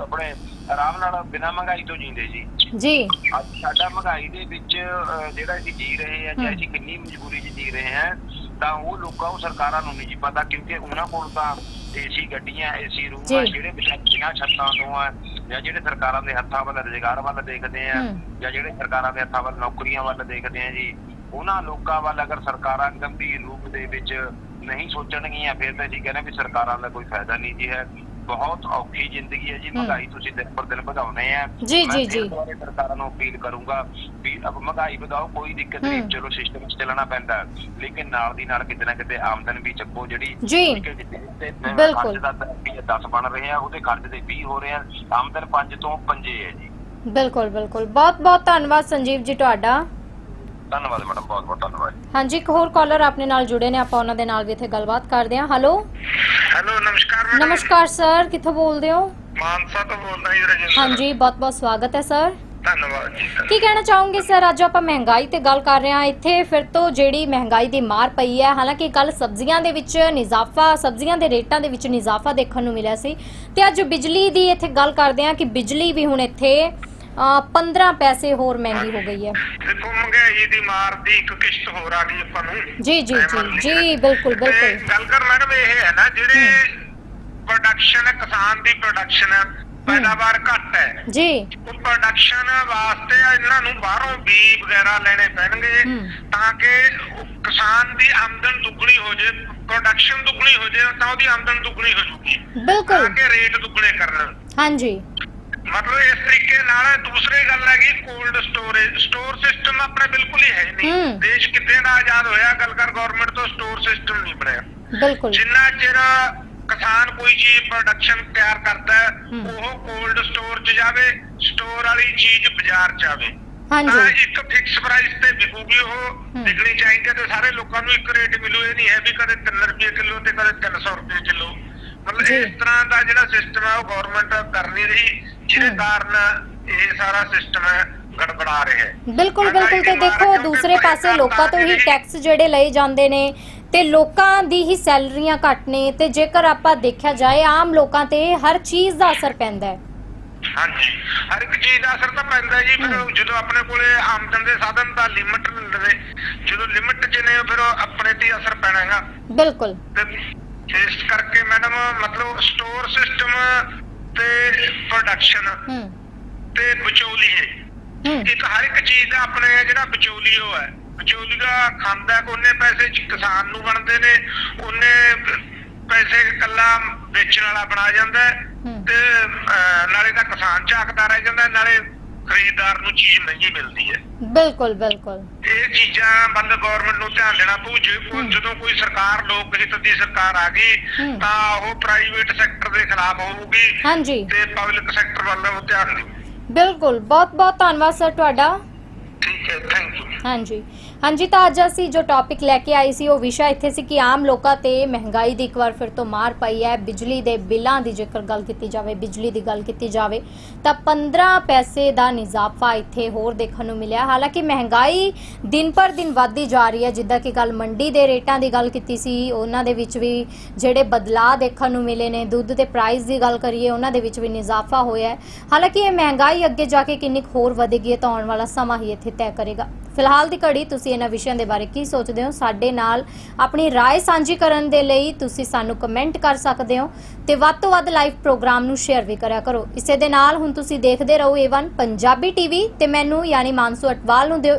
ਆਪਣੇ ਆਰਾਮ ਨਾਲ ਬਿਨਾਂ ਮਹਿੰਗਾਈ ਤੋਂ ਜੀਂਦੇ ਜੀ ਜੀ ਸਾਡਾ ਮਹਿੰਗਾਈ ਦੇ ਵਿੱਚ ਜਿਹੜਾ ਅਸੀਂ ਜੀ ਰਹੇ ਹਾਂ ਜਾਂ। ਅਸੀਂ ਕਿੰਨੀ ਮਜਬੂਰੀ 'ਚ ਜੀ ਰਹੇ ਹਾਂ ਤਾਂ ਉਹ ਲੋਕਾਂ ਨੂੰ ਸਰਕਾਰਾਂ ਨੂੰ ਨਹੀਂ ਜੀ ਪਤਾ ਕਿਉਂਕਿ ਉਹਨਾਂ ਕੋਲ ਤਾਂ ਏਸੀ ਗੱਡੀਆਂ ਏਸੀ ਰੂਮ। ਜਿਹੜੇ ਵਿਚਾਰੀਆਂ ਛੱਤਾਂ ਤੋਂ ਆ ਜਾਂ ਜਿਹੜੇ ਸਰਕਾਰਾਂ ਦੇ ਹੱਥਾਂ ਵੱਲ ਰੁਜ਼ਗਾਰ ਵੱਲ ਦੇਖਦੇ ਆ। ਜਾਂ ਜਿਹੜੇ ਸਰਕਾਰਾਂ ਦੇ ਹੱਥਾਂ ਵੱਲ ਨੌਕਰੀਆਂ ਵੱਲ ਦੇਖਦੇ ਆ ਜੀ ਉਹਨਾਂ ਲੋਕਾਂ ਵੱਲ ਅਗਰ ਸਰਕਾਰਾਂ ਗੰਭੀਰ ਰੂਪ ਦੇ ਵਿੱਚ ਨਹੀਂ ਸੋਚਣਗੀਆਂ ਫਿਰ ਤਾਂ ਅਸੀਂ ਕਹਿੰਦੇ ਵੀ ਸਰਕਾਰਾਂ ਦਾ ਕੋਈ ਫਾਇਦਾ ਨਹੀਂ ਜੀ ਹੈ ਬਹੁਤ ਔਖੀ ਜ਼ਿੰਦਗੀ ਹੈ ਜੀ ਮਹਿੰਗਾਈ ਤੁਸੀਂ ਦਿਨ ਪਰ ਦਿਨ ਵਧਾਉਣੇ ਆ ਜੀ, ਜੀ, ਜੀ। ਸਰਕਾਰਾਂ ਨੂੰ ਅਪੀਲ ਕਰੂੰਗਾ ਵੀ ਅਬ ਮਹਿੰਗਾਈ ਵਧਾਓ ਕੋਈ ਦਿੱਕਤ ਨਹੀਂ। ਚਲੋ ਸਿਸਟਮ ਚੱਲਣਾ ਪੈਂਦਾ। ਲੇਕਿਨ ਨਾਲ ਦੀ ਨਾਲ ਕਿਤੇ ਨਾ ਕਿਤੇ ਆਮਦਨ ਵੀ ਚੱਕੋ ਜਿਹੜੀ ਜੀ। ਜੀ, ਬਿਲਕੁਲ। ਦਾ 10 ਬਣ ਰਹੇ ਆ ਉਹਦੇ ਖਰਚ ਦੇ 20 ਹੋ ਰਹੇ ਆ ਆਮਦਨ 5 ਤੋਂ 5 ਹੈ ਜੀ ਬਿਲਕੁਲ ਬਿਲਕੁਲ ਬਹੁਤ ਬਹੁਤ ਧੰਨਵਾਦ ਸੰਜੀਵ ਜੀ ਤੁਹਾਡਾ ਧੰਨਵਾਦ ਮੈਡਮ ਬਹੁਤ ਬਹੁਤ ਧੰਨਵਾਦ। ਹਾਂਜੀ ਇੱਕ ਹੋਰ ਕਾਲਰ ਆਪਣੇ ਨਾਲ ਜੁੜੇ ਨੇ ਆਪਾਂ ਉਹਨਾਂ ਦੇ ਨਾਲ ਵੀ ਇੱਥੇ ਗੱਲਬਾਤ ਕਰਦੇ ਹਾਂ। ਹੈਲੋ ਹੈਲੋ ਨਮਸਕਾਰ ਮੈਡਮ। ਨਮਸਕਾਰ ਸਰ ਕਿੱਥੋਂ ਬੋਲਦੇ ਹੋ? ਮਾਨਸਾ ਤੋਂ ਬੋਲਦਾ ਜੀ ਰਜਿੰਦਰ ਹਾਂਜੀ ਬਹੁਤ ਬਹੁਤ ਸਵਾਗਤ ਹੈ ਸਰ ਧੰਨਵਾਦ ਜੀ ਕੀ ਕਹਿਣਾ ਚਾਹੋਗੇ ਸਰ ਅੱਜ ਆਪਾਂ ਮਹਿੰਗਾਈ ਤੇ ਗੱਲ ਕਰ ਰਹੇ ਹਾਂ। ਇੱਥੇ ਫਿਰ ਤੋਂ ਜਿਹੜੀ ਮਹਿੰਗਾਈ ਦੀ ਮਾਰ ਪਈ ਹੈ ਹਾਲਾਂਕਿ ਕੱਲ ਸਬਜ਼ੀਆਂ ਦੇ ਵਿੱਚ ਨਿਜ਼ਾਫਾ ਸਬਜ਼ੀਆਂ ਦੇ ਰੇਟਾਂ ਦੇ ਵਿੱਚ ਨਿਜ਼ਾਫਾ ਦੇਖਣ ਨੂੰ ਮਿਲਿਆ ਸੀ। ਤੇ ਅੱਜ ਬਿਜਲੀ ਦੀ ਇੱਥੇ ਗੱਲ ਕਰਦੇ ਹਾਂ ਕਿ ਬਿਜਲੀ ਵੀ ਹੁਣ ਇੱਥੇ 15 ਪੈਸੇ ਹੋਰ ਮਹਿੰਗੀ ਹੋ ਗਈ ਹੈ। ਦੇਖੋ ਮਹਿੰਗਾਈ ਦੀ ਮਾਰ ਦੀ ਇੱਕ ਕਿਸ਼ਤ ਹੋਰ ਆ ਗਈ ਆਪਾਂ ਨੂੰ। ਜੀ ਜੀ ਜੀ ਜੀ ਬਿਲਕੁਲ ਤੇ ਬਿਲਕੁਲ। ਗੱਲ ਕਰ ਮੈਡਮ ਇਹ ਹੈ ਨਾ ਜਿਹੜੇ ਪ੍ਰੋਡਕਸ਼ਨ ਹੈ ਕਿਸਾਨ ਦੀ ਪ੍ਰੋਡਕਸ਼ਨ ਪੈਦਾਵਾਰ ਘੱਟ ਹੈ। ਜੀ। ਉਹ ਪ੍ਰੋਡਕਸ਼ਨ ਵਾਸਤੇ ਇਹਨਾਂ ਨੂੰ ਬਾਹਰੋਂ ਬੀ ਵਗੈਰਾ ਲੈਣੇ ਪੈਣਗੇ। ਤਾਂ ਕਿ ਕਿਸਾਨ ਦੀ ਆਮਦਨ ਦੁੱਗਣੀ ਹੋ ਜੇ ਪ੍ਰੋਡਕਸ਼ਨ ਦੁੱਗਣੀ ਹੋ ਜੇ ਤਾਂ ਉਹਦੀ ਆਮਦਨ ਦੁੱਗਣੀ ਹੋ ਜੂਗੀ। ਤਾਂ ਬਿਲਕੁਲ ਕਿ ਰੇਟ ਦੁੱਗਣੇ ਕਰਨ। ਹਾਂਜੀ। ਮਤਲਬ ਇਸ ਤਰੀਕੇ ਨਾਲ ਦੂਸਰੀ ਗੱਲ ਹੈਗੀ ਕੋਲਡ ਸਟੋਰੇਜ ਸਟੋਰ ਸਿਸਟਮ ਆਪਣੇ ਬਿਲਕੁਲ ਹੀ ਹੈ ਨਹੀਂ ਹੂੰ। ਦੇਸ਼ ਕਿੱਥੇ ਦਾ ਆਜ਼ਾਦ ਹੋਇਆ ਗੱਲ ਕਰ ਗਵਰਨਮੈਂਟ ਤੋਂ ਸਟੋਰ ਸਿਸਟਮ ਨਹੀਂ ਬਣਿਆ ਬਿਲਕੁਲ ਜਿੰਨਾ ਚਿਰ ਕਿਸਾਨ ਕੋਈ ਚੀਜ਼ ਪ੍ਰੋਡਕਸ਼ਨ ਤਿਆਰ ਕਰਦਾ ਹੈ, ਹੂੰ। ਉਹ ਕੋਲਡ ਸਟੋਰ 'ਚ ਜਾਵੇ ਸਟੋਰ ਵਾਲੀ ਚੀਜ਼ ਬਾਜ਼ਾਰ 'ਚ ਆਵੇ ਤਾਂ ਹਾਂਜੀ ਇੱਕ ਫਿਕਸ ਪ੍ਰਾਈਸ ਤੇ ਵਿਕੂਗੀ ਉਹ ਹੂੰ। ਵਿਕਣੀ ਚਾਹੀਦੀ ਹੈ ਤੇ ਸਾਰੇ ਲੋਕਾਂ ਨੂੰ ਇੱਕ ਰੇਟ ਮਿਲੂ ਇਹ ਨਹੀਂ ਹੈ ਵੀ ਕਦੇ 3 ਰੁਪਏ ਕਿਲੋ ਤੇ ਕਦੇ 300 ਰੁਪਏ ਕਿਲੋ ਮਤਲਬ ਜੀ। ਇਸ ਤਰ੍ਹਾਂ ਦਾ ਜਿਹੜਾ ਸਿਸਟਮ ਹੈ ਉਹ ਗਵਰਨਮੈਂਟ ਕਰ ਨਹੀਂ ਰਹੀ ਜਿਹਦੇ। ਕਾਰਨ ਇਹ ਸਾਰਾ ਸਿਸਟਮ ਹੈ ਗੜਬੜਾ ਰਿਹਾ ਹੈ। ਬਿਲਕੁਲ ਬਿਲਕੁਲ। ਤੇ ਦੇਖੋ ਦੂਸਰੇ ਪਾਸੇ ਲੋਕਾਂ ਤੋਂ ਹੀ ਟੈਕਸ ਜਿਹੜੇ ਲਏ ਜਾਂਦੇ ਨੇ ਤੇ ਲੋਕਾਂ ਦੀ ਹੀ ਸੈਲਰੀਆਂ ਘੱਟ ਨੇ ਤੇ ਜੇਕਰ ਆਪਾਂ ਦੇਖਿਆ ਜਾਏ ਆਮ ਲੋਕਾਂ ਤੇ ਹਰ ਚੀਜ਼ ਦਾ ਅਸਰ ਪੈਂਦਾ ਹੈ। ਹਾਂਜੀ। ਹਰ ਇੱਕ ਚੀਜ਼ ਦਾ ਅਸਰ ਤਾਂ ਪੈਂਦਾ ਜੀ। ਫਿਰ। ਜਦੋਂ ਆਪਣੇ ਕੋਲੇ ਆਮਦਨ ਦੇ ਸਾਧਨ ਦਾ ਲਿਮਟ ਹੁੰਦੇ। ਜਦੋਂ ਲਿਮਟ 'ਚ ਨੇ ਫਿਰ ਆਪਣੇ ਤੇ ਹੀ ਅਸਰ ਪੈਣਾ ਹੈਗਾ। ਬਿਲਕੁਲ। ਤੇ ਇਸ ਕਰਕੇ ਮੈਡਮ ਮਤਲਬ ਸਟੋਰ ਸਿਸਟਮ ਤੇ ਪ੍ਰੋਡਕਸ਼ਨ ਤੇ ਵਿਚੋਲੀਏ ਇੱਕ ਹਰ ਇੱਕ ਚੀਜ਼ ਦਾ ਆਪਣੇ ਜਿਹੜਾ ਵਿਚੋਲੀਓ ਹੈ। ਵਿਚੋਲੀਆ ਖਾਂਦਾ ਕੋਨੇ ਪੈਸੇ ਕਿਸਾਨ ਨੂੰ ਬਣਦੇ ਨੇ ਉਹਨੇ ਪੈਸੇ ਕੱਲਾ ਵੇਚਣ ਵਾਲਾ ਬਣਾ ਜਾਂਦਾ। ਤੇ ਨਾਲੇ ਤਾਂ ਕਿਸਾਨ ਝਾਕਦਾ ਰਹਿ ਜਾਂਦਾ ਨਾਲੇ ਖਰੀਦਦਾਰ ਨੂੰ ਚੀਜ਼ ਮਹਿੰਗੀ ਮਿਲਦੀ ਹੈ। ਬਿਲਕੁਲ ਬਿਲਕੁਲ। ਇਹ ਚੀਜ਼ਾਂ ਵੱਲ ਗਵਰਨਮੈਂਟ ਨੂੰ ਧਿਆਨ ਦੇਣਾ ਪਊ। ਜੇ ਕੋਈ। ਜਦੋਂ ਕੋਈ ਸਰਕਾਰ ਲੋਕ ਹਿੱਤ ਦੀ ਸਰਕਾਰ ਆ ਗਈ। ਤਾਂ ਉਹ ਪ੍ਰਾਈਵੇਟ ਸੈਕਟਰ ਦੇ ਖਿਲਾਫ ਹੋਊਗੀ ਹਾਂਜੀ। ਤੇ ਪਬਲਿਕ ਸੈਕਟਰ ਵੱਲ ਉਹ ਧਿਆਨ ਦੇਊ ਬਿਲਕੁਲ। ਬਹੁਤ ਬਹੁਤ ਧੰਨਵਾਦ ਸਰ ਤੁਹਾਡਾ। ਠੀਕ ਹੈ ਥੈਂਕ ਯੂ ਹਾਂਜੀ। ਹਾਂਜੀ, ਤਾਂ ਅੱਜ ਅਸੀਂ ਜੋ ਟੌਪਿਕ ਲੈ ਕੇ ਆਈ ਸੀ, ਉਹ ਵਿਸ਼ਾ ਇੱਥੇ ਸੀ ਕਿ ਆਮ ਲੋਕਾਂ ਤੇ ਮਹਿੰਗਾਈ ਦੀ ਇੱਕ ਵਾਰ ਫਿਰ ਤੋਂ ਮਾਰ ਪਈ ਹੈ। ਬਿਜਲੀ ਦੇ ਬਿੱਲਾਂ ਦੀ ਜੇਕਰ ਗੱਲ ਕੀਤੀ ਜਾਵੇ, ਬਿਜਲੀ ਦੀ ਗੱਲ ਕੀਤੀ ਜਾਵੇ, ਤਾਂ 15 ਪੈਸੇ ਦਾ ਨਿਜ਼ਾਫਾ ਇੱਥੇ ਹੋਰ ਦੇਖਣ ਨੂੰ ਮਿਲਿਆ। ਹਾਲਾਂਕਿ ਮਹਿੰਗਾਈ ਦਿਨ ਪਰ ਦਿਨ ਵੱਧਦੀ ਜਾ ਰਹੀ ਹੈ, ਜਿੱਦਾਂ ਕਿ ਗੱਲ ਮੰਡੀ ਦੇ ਰੇਟਾਂ ਦੀ ਗੱਲ ਕੀਤੀ ਸੀ, ਉਹਨਾਂ ਦੇ ਵਿੱਚ ਵੀ ਜਿਹੜੇ ਬਦਲਾਅ ਦੇਖਣ ਨੂੰ ਮਿਲੇ ਨੇ, ਦੁੱਧ ਦੇ ਪ੍ਰਾਈਸ ਦੀ ਗੱਲ ਕਰੀਏ, ਉਹਨਾਂ ਦੇ ਵਿੱਚ ਵੀ ਨਿਜ਼ਾਫਾ ਹੋਇਆ ਹੈ। ਹਾਲਾਂਕਿ ਇਹ ਮਹਿੰਗਾਈ ਅੱਗੇ ਜਾ ਕੇ ਕਿੰਨੀ ਕੁ ਹੋਰ ਵਧੇਗੀ ਤਾਂ ਆਉਣ ਵਾਲਾ ਸਮਾਂ ਹੀ ਇੱਥੇ ਤੈਅ ਕਰੇਗਾ। ਫਿਲਹਾਲ ਦੀ ਘੜੀ ਤੁਸੀਂ ਇਹਨਾਂ ਵਿਸ਼ਿਆਂ ਦੇ ਬਾਰੇ ਕੀ ਸੋਚਦੇ ਹੋ ਸਾਡੇ ਨਾਲ ਆਪਣੀ رائے ਸਾਂਝੀ ਕਰਨ ਦੇ ਲਈ ਤੁਸੀਂ ਸਾਨੂੰ ਕਮੈਂਟ ਕਰ ਸਕਦੇ ਹੋ ਤੇ ਵੱਧ ਤੋਂ ਵੱਧ ਲਾਈਵ ਪ੍ਰੋਗਰਾਮ ਨੂੰ ਸ਼ੇਅਰ ਵੀ ਕਰਿਆ ਕਰੋ ਇਸੇ ਦੇ ਨਾਲ ਹੁਣ ਤੁਸੀਂ ਦੇਖਦੇ ਰਹੋ A1 ਪੰਜਾਬੀ ਟੀਵੀ ਤੇ ਮੈਨੂੰ ਯਾਨੀ ਮਾਨਸੂ ਅਟਵਾਲ ਨੂੰ ਦਿਓ